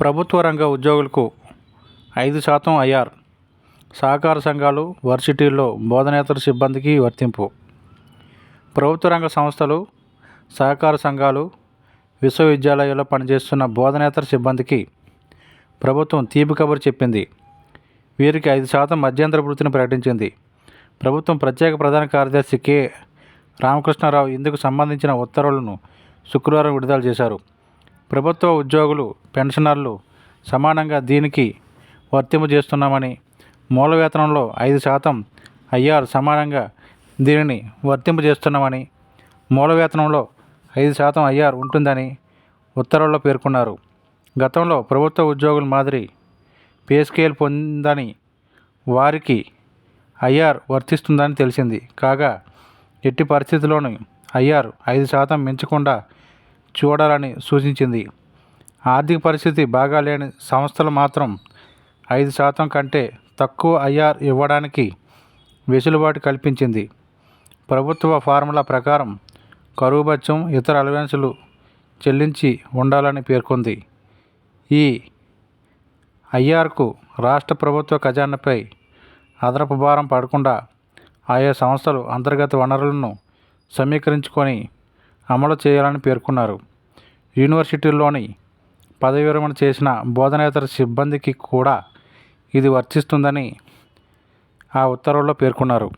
ప్రభుత్వ రంగ ఉద్యోగులకు ఐదు శాతం ఐఆర్ సహకార సంఘాలు వర్సిటీల్లో బోధనేతర సిబ్బందికి వర్తింపు. ప్రభుత్వ రంగ సంస్థలు సహకార సంఘాలు విశ్వవిద్యాలయాల్లో పనిచేస్తున్న బోధనేతర సిబ్బందికి ప్రభుత్వం తీపి కబురు చెప్పింది. వీరికి ఐదు శాతం మధ్యంతర వృత్తిని ప్రకటించింది. ప్రభుత్వం ప్రత్యేక ప్రధాన కార్యదర్శి కె. రామకృష్ణారావు ఇందుకు సంబంధించిన ఉత్తర్వులను శుక్రవారం విడుదల చేశారు. ప్రభుత్వ ఉద్యోగులు పెన్షనర్లు సమానంగా దీనికి వర్తింపు చేస్తున్నామని మూల వేతనంలో ఐదు శాతం ఐఆర్ సమానంగా దీనిని వర్తింపు చేస్తున్నామని మూల వేతనంలో ఐదు శాతం ఐఆర్ ఉంటుందని ఉత్తర్వుల్లో పేర్కొన్నారు. గతంలో ప్రభుత్వ ఉద్యోగుల మాదిరి పే స్కేల్ పొందని వారికి ఐఆర్ వర్తిస్తుందని తెలిసింది. కాగా ఎట్టి పరిస్థితుల్లోనూ ఐఆర్ ఐదు శాతం మించకుండా చూడాలని సూచించింది. ఆర్థిక పరిస్థితి బాగా లేని సంస్థలు మాత్రం ఐదు శాతం కంటే తక్కువ ఐఆర్ ఇవ్వడానికి వెసులుబాటు కల్పించింది. ప్రభుత్వ ఫార్ములా ప్రకారం కరువు బత్యం ఇతర అలవెన్సులు చెల్లించి ఉండాలని పేర్కొంది. ఈ ఐఆర్కు రాష్ట్ర ప్రభుత్వ ఖజానాపై అదనపు భారం పడకుండా ఆయా సంస్థలు అంతర్గత వనరులను సమీకరించుకొని అమలు చేయాలని పేర్కొన్నారు. యూనివర్సిటీల్లోని పదవి విరమణ చేసిన బోధనేతర సిబ్బందికి కూడా ఇది వర్తిస్తుందని ఆ ఉత్తర్వుల్లో పేర్కొన్నారు.